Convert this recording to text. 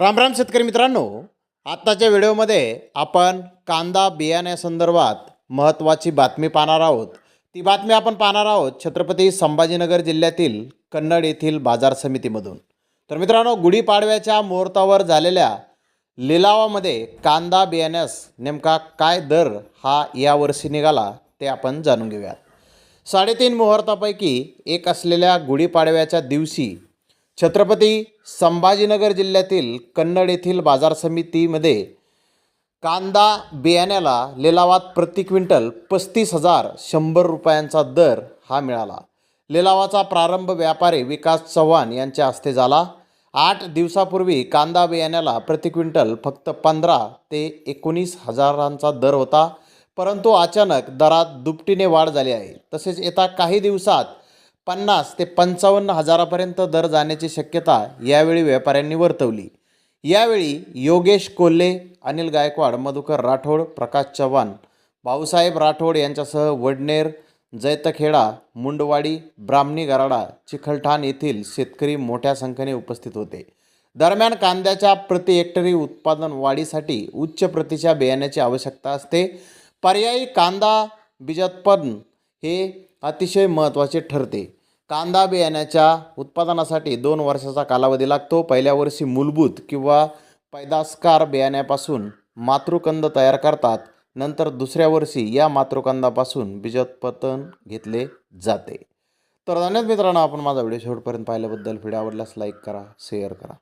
रामराम शेतकरी मित्रांनो आत्ताच्या व्हिडिओमध्ये आपण कांदा बियाण्यासंदर्भात महत्त्वाची बातमी पाहणार आहोत. ती बातमी आपण पाहणार आहोत छत्रपती संभाजीनगर जिल्ह्यातील कन्नड येथील बाजार समितीमधून. तर मित्रांनो गुढीपाडव्याच्या मुहूर्तावर झालेल्या लिलावामध्ये कांदा बियाण्यास नेमका काय दर हा यावर्षी निघाला ते आपण जाणून घेऊयात. साडेतीन मुहूर्तापैकी एक असलेल्या गुढीपाडव्याच्या दिवशी छत्रपती संभाजीनगर जिल्ह्यातील कन्नड येथील बाजार समितीमध्ये कांदा बियाण्याला लिलावात प्रति क्विंटल पस्तीस हजार शंभर रुपयांचा दर हा मिळाला. लिलावाचा प्रारंभ व्यापारी विकास चव्हाण यांच्या हस्ते झाला. आठ दिवसापूर्वी कांदा बियाण्याला प्रति क्विंटल फक्त पंधरा ते एकोणीस हजारांचा दर होता परंतु अचानक दरात दुपटीने वाढ झाली आहे. तसेच येत्या काही दिवसात पन्नास ते पंचावन्न हजारापर्यंत दर जाण्याची शक्यता यावेळी व्यापाऱ्यांनी वर्तवली. यावेळी योगेश कोल्हे अनिल गायकवाड मधुकर राठोड प्रकाश चव्हाण भाऊसाहेब राठोड यांच्यासह वडनेर जैतखेडा मुंडवाडी ब्राह्मणी गराडा चिखलठाण येथील शेतकरी मोठ्या संख्येने उपस्थित होते. दरम्यान कांद्याच्या प्रति हेक्टरी उत्पादन वाढीसाठी उच्च प्रतीच्या बियाण्याची आवश्यकता असते. पर्यायी कांदा बीजोत्पादन हे अतिशय महत्त्वाचे ठरते. कांदा बियाण्याच्या उत्पादनासाठी दोन वर्षाचा कालावधी लागतो. पहिल्या वर्षी मूलभूत किंवा पैदासकार बियाण्यापासून मातृकंद तयार करतात. नंतर दुसऱ्या वर्षी या मातृकंदापासून बीजोत्पादन घेतले जाते. तर धन्यवाद मित्रांनो आपण माझा व्हिडिओ शेवटपर्यंत पाहिल्याबद्दल. व्हिडिओ आवडल्यास लाईक करा शेअर करा.